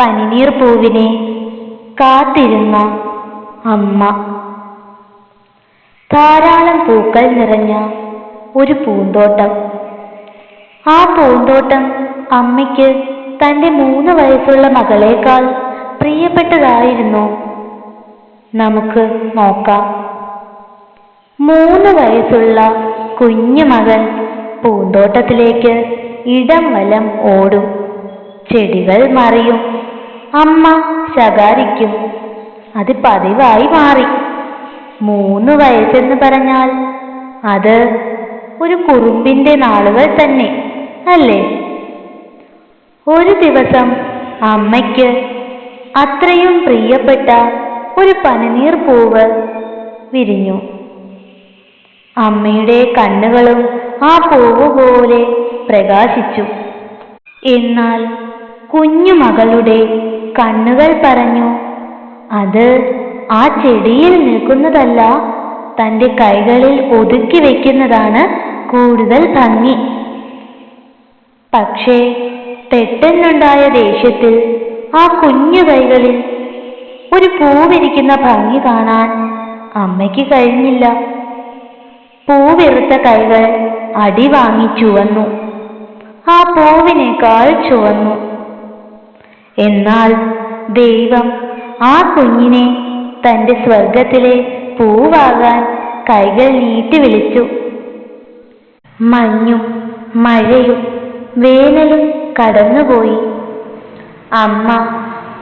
പനിനീർ പൂവിനെ കാത്തിരുന്ന അമ്മ. ധാരാളം പൂക്കൾ നിറഞ്ഞ ഒരു പൂന്തോട്ടം. ആ പൂന്തോട്ടം അമ്മയ്ക്ക് തന്റെ മൂന്ന് വയസ്സുള്ള മകളേക്കാൾ പ്രിയപ്പെട്ടതായിരുന്നു. നമുക്ക് നോക്കാം. മൂന്ന് വയസ്സുള്ള കുഞ്ഞു മകൻ പൂന്തോട്ടത്തിലേക്ക് ഇടം വലം ഓടും. ചെടികൾ മറിയും. അമ്മ ശകാരിക്കും. അത് പതിവായി മാറി. മൂന്ന് വയസ്സെന്ന് പറഞ്ഞാൽ അത് ഒരു കുറുമ്പിന്റെ നാളുകൾ തന്നെ അല്ലേ? ഒരു ദിവസം അമ്മയ്ക്ക് അത്രയും പ്രിയപ്പെട്ട ഒരു പനിനീർ പൂവ് വിരിഞ്ഞു. അമ്മയുടെ കണ്ണുകളും ആ പൂവ് പോലെ പ്രകാശിച്ചു. എന്നാൽ കുഞ്ഞു മകളുടെ കണ്ണുകൾ പറഞ്ഞു. അത് ആ ചെടിയിൽ നിൽക്കുന്നതല്ല തന്റെ കൈകളിൽ ഒതുക്കി വെക്കുന്നതാണ് കൂടുതൽ ഭംഗി. പക്ഷേ പെട്ടെന്നുണ്ടായ ദേഷ്യത്തിൽ ആ കുഞ്ഞു കൈകളിൽ ഒരു പൂവിരിക്കുന്ന ഭംഗി കാണാൻ അമ്മയ്ക്ക് കഴിഞ്ഞില്ല. പൂവിറുത്ത കൈകൾ അടി വാങ്ങി ചുവന്നു. ആ പൂവിനേക്കാൾ ചുവന്നു. എന്നാൽ ദൈവം ആ കുഞ്ഞിനെ തന്റെ സ്വർഗത്തിലെ പൂവാകാൻ കൈകൾ നീട്ടി വിളിച്ചു. മഞ്ഞും മഴയും വേനലും കടന്നുപോയി. അമ്മ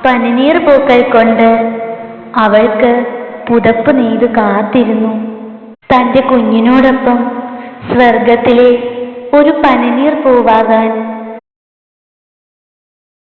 പനിനീർ പൂക്കൾ കൊണ്ട് അവൾക്ക് പുതപ്പ് നെയ്ത് കാത്തിരുന്നു. തന്റെ കുഞ്ഞിനോടൊപ്പം സ്വർഗത്തിലെ ഒരു പനിനീർ പൂവാകാൻ